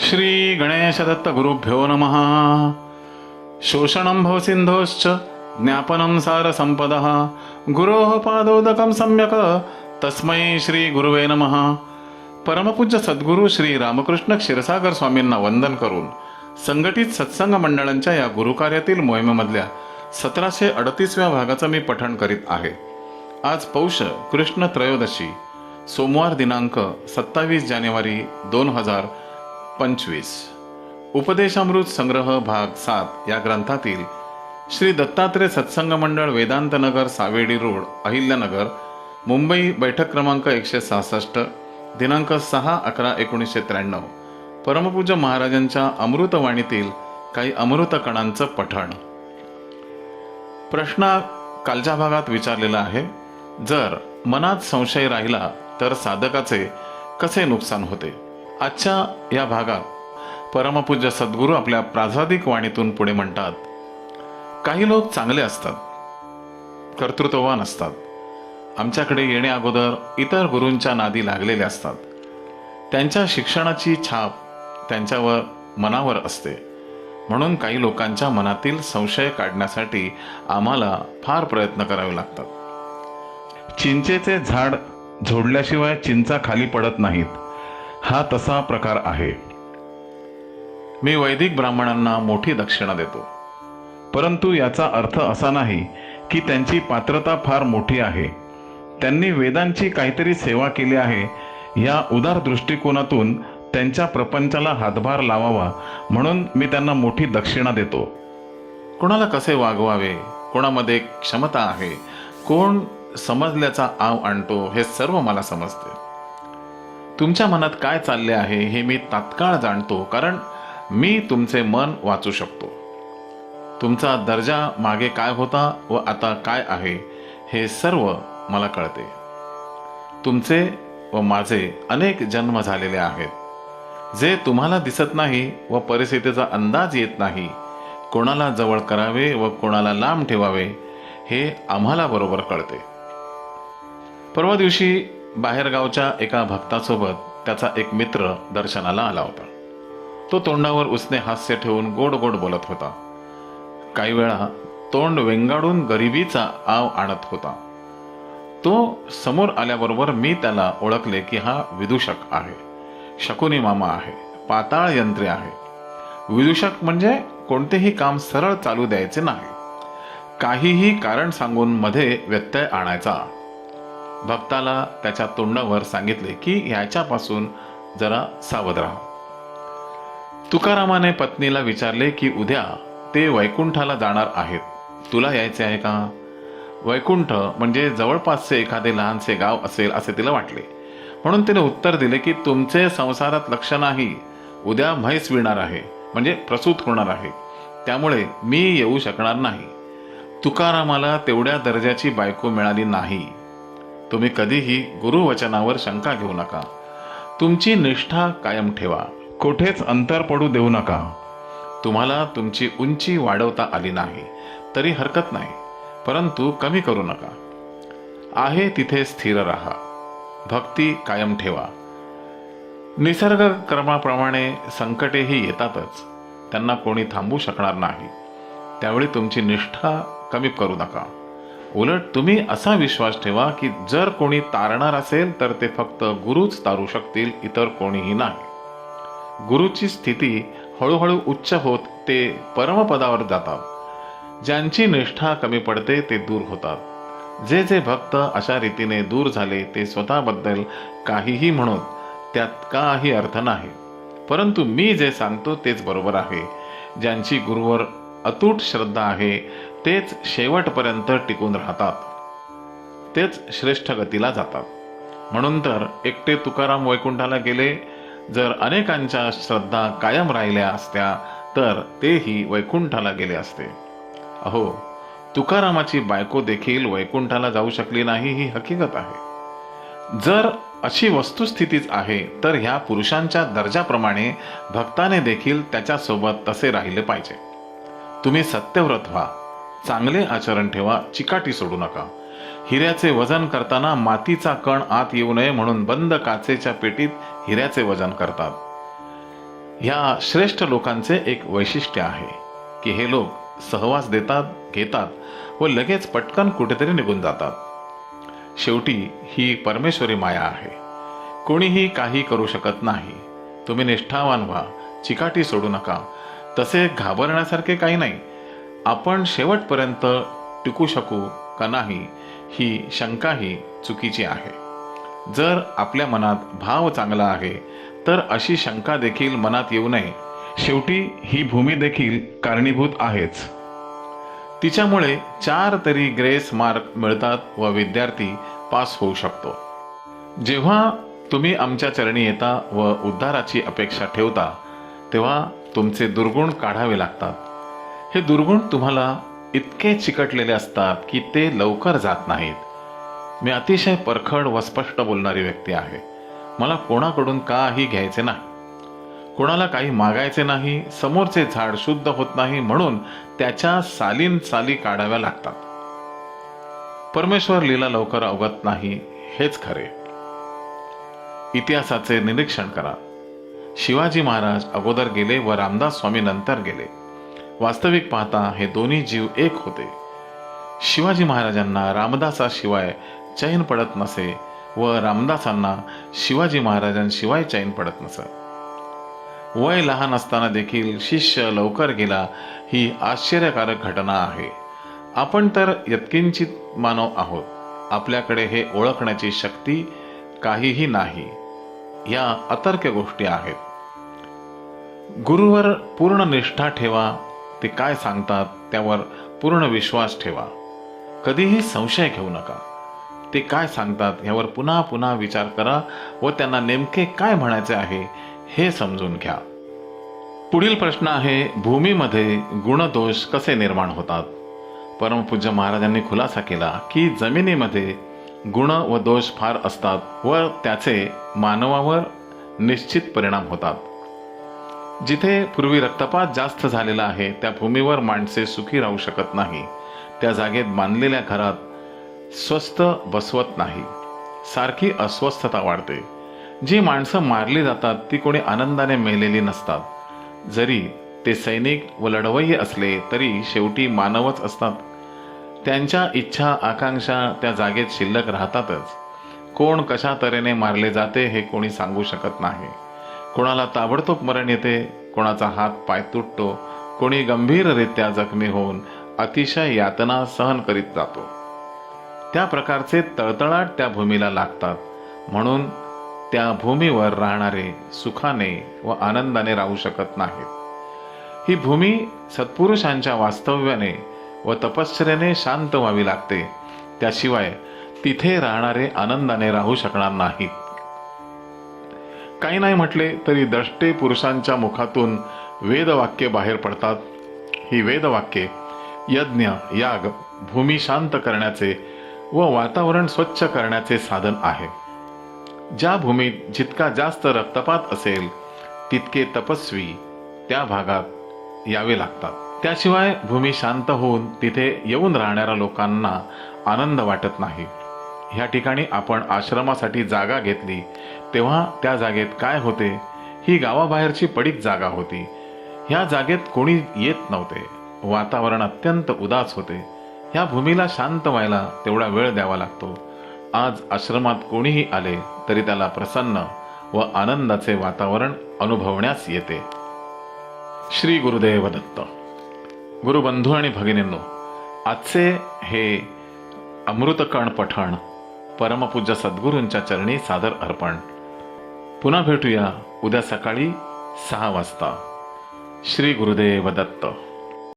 श्री गणेशदत्त गुरुभ्यो नमः। शोषणं भवसिन्धोश्च ज्ञापनं सारसम्पदः गुरोः पादोदकं सम्यक् तस्मै श्री गुरुवे नमः। परमपूज्य सद्गुरू श्री रामकृष्ण क्षीरसागर स्वामींना वंदन करून संघटित सत्संग मंडळांच्या या गुरुकार्यातील मोहिमेमधल्या सतराशे अडतीसव्या भागाचं मी पठण करीत आहे. आज पौष कृष्ण त्रयोदशी सोमवार दिनांक सत्तावीस जानेवारी दोन हजार पंचवीस. उपदेशामृत संग्रह भाग सात या ग्रंथातील श्री दत्तात्रय सत्संग मंडळ वेदांत नगर सावेडी रोड अहिल्यानगर मुंबई बैठक क्रमांक एकशे सहासष्ट दिनांक सहा अकरा एकोणीसशे त्र्याण्णव. परमपूज्य महाराजांच्या अमृतवाणीतील काही अमृत कणांचं पठण. प्रश्न कालच्या भागात विचारलेला आहे जर मनात संशय राहिला तर साधकाचे कसे नुकसान होते? आजच्या या भागात परमपूज्य सद्गुरू आपल्या प्राझादिक वाणीतून पुढे म्हणतात काही लोक चांगले असतात कर्तृत्ववान असतात. आमच्याकडे येणे अगोदर इतर गुरूंच्या नादी लागलेले असतात. त्यांच्या शिक्षणाची छाप त्यांच्यावर मनावर असते. म्हणून काही लोकांच्या मनातील संशय काढण्यासाठी आम्हाला फार प्रयत्न करावे लागतात. चिंचेचे झाड झोडल्याशिवाय चिंचा खाली पडत नाहीत. हा तसा प्रकार आहे. मी वैदिक ब्राह्मणांना मोठी दक्षिणा देतो. परंतु याचा अर्थ असा नाही की त्यांची पात्रता फार मोठी आहे. त्यांनी वेदांची काहीतरी सेवा केली आहे या उदार दृष्टिकोनातून त्यांच्या प्रपंचाला हातभार लावावा म्हणून मी त्यांना मोठी दक्षिणा देतो. कोणाला कसे वागवावे कोणामध्ये क्षमता आहे कोण समजल्याचा आव आणतो हे सर्व मला समजते. तुमच्या मनात काय चालले आहे हे मी तात्काळ जाणतो कारण मी तुमचे मन वाचू शकतो. तुमचा दर्जा मागे काय होता व आता काय आहे हे सर्व मला कळते. तुमचे व माझे अनेक जन्म झालेले आहेत. जे तुम्हाला दिसत नाही व परिस्थितीचा अंदाज येत नाही कोणाला जवळ करावे व कोणाला लांब ठेवावे हे आम्हाला बरोबर कळते. परवा दिवशी बाहेरगावच्या एका भक्तासोबत त्याचा एक मित्र दर्शनाला आला होता. तो तोंडावर उसने हास्य ठेवून गोड गोड बोलत होता. काही वेळा तोंड वेंगाडून गरिबीचा आव आणत होता. तो समोर आल्याबरोबर मी त्याला ओळखले की हा विदूषक आहे. शकुनी मामा आहे. पाताळ यंत्रे आहे. विदूषक म्हणजे कोणतेही काम सरळ चालू द्यायचे नाही. काहीही कारण सांगून मध्ये व्यत्यय आणायचा. भक्ताला त्याच्या तोंडावर सांगितले की ह्याच्यापासून जरा सावध राहा. तुकारामाने पत्नीला विचारले की उद्या ते वैकुंठाला जाणार आहेत. तुला यायचे आहे का? वैकुंठ म्हणजे जवळपासचे एखादे लहानसे गाव असेल असे तिला वाटले. म्हणून तिने उत्तर दिले की तुमचे संसारात लक्ष नाही. उद्या म्हैस विणार आहे म्हणजे प्रसूत होणार आहे. त्यामुळे मी येऊ शकणार नाही. तुकारामाला तेवढ्या दर्जाची बायको मिळाली नाही. तुम्ही कधीही गुरुवचनावर शंका घेऊ नका. तुमची निष्ठा कायम ठेवा. कुठेच अंतर पडू देऊ नका. तुम्हाला तुमची उंची वाढवता आली नाही तरी हरकत नाही परंतु कमी करू नका. आहे तिथे स्थिर राहा. भक्ती कायम ठेवा. निसर्ग क्रमाप्रमाणे संकटेही येतातच त्यांना कोणी थांबू शकणार नाही. त्यावेळी तुमची निष्ठा कमी करू नका. उलट तुम्ही असा विश्वास ठेवा की जर कोणी तारणार असेल तर ते फक्त गुरुच तारू शकतील इतर कोणीही नाही. गुरुची स्थिती हळूहळू उच्च होत ते परमपदावर जातात. ज्यांची निष्ठा कमी पडते ते दूर होतात. जे जे भक्त अशा रीतीने दूर झाले ते स्वतःबद्दल काहीही म्हणून त्यात काही अर्थ नाही. परंतु मी जे सांगतो तेच बरोबर आहे. ज्यांची गुरुवर अतूट श्रद्धा आहे तेच शेवटपर्यंत टिकून राहतात. तेच श्रेष्ठ गतीला जातात. म्हणून तर एकटे तुकाराम वैकुंठाला गेले जर अनेकांच्या श्रद्धा कायम राहिल्या असत्या तर तेही वैकुंठाला गेले असते. अहो तुकारामाची बायको देखील वैकुंठाला जाऊ शकली नाही ही हकीकत आहे. जर अशी वस्तुस्थितीच आहे तर ह्या पुरुषांच्या दर्जाप्रमाणे भक्ताने देखील त्याच्यासोबत तसे राहिले पाहिजे. तुम्ही सत्यव्रत व्हा. चांगले आचरण ठेवा चिकाटी सोडू नका. हिऱ्याचे वजन करताना मातीचा कण आत येऊ नये म्हणून बंद काचेच्या पेटीत हिऱ्याचे वजन करतात. ह्या श्रेष्ठ लोकांचे एक वैशिष्ट्य आहे की हे लोक सहवास देतात घेतात व लगेच पटकन कुठेतरी निघून जातात. शेवटी ही परमेश्वरी माया आहे. कोणीही काही करू शकत नाही. तुम्ही निष्ठावान व्हा चिकाटी सोडू नका. तसे घाबरण्यासारखे काही नाही. आपण शेवटपर्यंत टिकू शकू का नाही ही शंकाही चुकीची आहे. जर आपल्या मनात भाव चांगला आहे तर अशी शंका देखील मनात येऊ नये. शेवटी ही भूमी देखील कारणीभूत आहेच. तिच्यामुळे चार तरी ग्रेस मार्क मिळतात व विद्यार्थी पास होऊ शकतो. जेव्हा तुम्ही आमच्या चरणी येता व उद्धाराची अपेक्षा ठेवता तेव्हा तुमचे दुर्गुण काढावे लागतात. हे दुर्गुण तुम्हाला इतके चिकटलेले असतात की ते लवकर जात नाहीत. मी अतिशय परखड व स्पष्ट बोलणारी व्यक्ती आहे. मला कोणाकडून काही घ्यायचे नाही. कोणाला काही मागायचे नाही समोरचे झाड शुद्ध होत नाही म्हणून त्याच्या सालीन साली काढाव्या लागतात. परमेश्वर लीला लवकर अवगत नाही हेच खरे. इतिहासाचे निरीक्षण करा. शिवाजी महाराज अगोदर गेले व रामदास स्वामी नंतर गेले. वास्तविक पाहता हे दोन्ही जीव एक होते. शिवाजी महाराजांना रामदासाशिवाय चैन पडत नसे व रामदासांना शिवाजी महाराजांशिवाय चैन पडत नसत वय लहान असताना देखील शिष्य लवकर गेला ही आश्चर्यकारक घटना आहे. आपण तर यत्किंचित मानव आहोत. आपल्याकडे हे ओळखण्याची शक्ती काहीही नाही. या अतर्क गोष्टी आहेत. गुरुवर पूर्ण निष्ठा ठेवा ते काय सांगतात त्यावर पूर्ण विश्वास ठेवा. कधीही संशय घेऊ नका. ते काय सांगतात यावर पुन्हा पुन्हा विचार करा व त्यांना नेमके काय म्हणायचे आहे हे समजून घ्या. पुढील प्रश्न आहे भूमीमध्ये गुणदोष कसे निर्माण होतात? परमपूज्य महाराजांनी खुलासा केला की जमिनीमध्ये गुण व दोष फार असतात व त्याचे मानवावर निश्चित परिणाम होतात. जिथे पूर्वी रक्तपात जास्त झालेला आहे त्या भूमीवर माणसे सुखी राहू शकत नाही. त्या जागेत बांधलेल्या घरात स्वस्त बसवत नाही. सारखी अस्वस्थता वाढते. जी माणसं मारली जातात ती कोणी आनंदाने मेलेली नसतात. जरी ते सैनिक व लढवय्ये असले तरी शेवटी मानवच असतात. त्यांच्या इच्छा आकांक्षा त्या जागेत शिल्लक राहतातच. कोण कशा तऱ्हेने मारले जाते हे कोणी सांगू शकत नाही. कोणाला ताबडतोब मरण येते कोणाचा हात पाय तुटतो कोणी गंभीररित्या जखमी होऊन अतिशय यातना सहन करीत जातो. त्या प्रकारचे तळतळाट त्या भूमीला लागतात. म्हणून त्या भूमीवर राहणारे सुखाने व आनंदाने राहू शकत नाहीत. ही भूमी सत्पुरुषांच्या वास्तव्याने व तपश्चर्याने शांत व्हावी लागते. त्याशिवाय तिथे राहणारे आनंदाने राहू शकणार नाहीत. काही नाही म्हटले तरी दष्टे पुरुषांच्या मुखातून वेदवाक्ये बाहेर पडतात. ही वेदवाक्ये यज्ञ याग भूमी शांत करण्याचे व वातावरण स्वच्छ करण्याचे साधन आहे. ज्या भूमीत जितका जास्त रक्तपात असेल तितके तपस्वी त्या भागात यावे लागतात. त्याशिवाय भूमी शांत होऊन तिथे येऊन राहणाऱ्या लोकांना आनंद वाटत नाही. ह्या ठिकाणी आपण आश्रमासाठी जागा घेतली. तेव्हा त्या जागेत काय होते? ही गावाबाहेरची पडीक जागा होती. ह्या जागेत कोणी येत नव्हते. वातावरण अत्यंत उदास होते. ह्या भूमीला शांत व्हायला तेवढा वेळ द्यावा लागतो. आज आश्रमात कोणीही आले तरी त्याला प्रसन्न व आनंदाचे वातावरण अनुभवण्यास येते. श्री गुरुदेव दत्त. गुरुबंधू आणि भगिनींनो आजचे हे अमृतकण पठण परमपूज्य सद्गुरूंच्या चरणी सादर अर्पण. पुन्हा भेटूया उद्या सकाळी सहा वाजता. श्री गुरुदेव दत्त.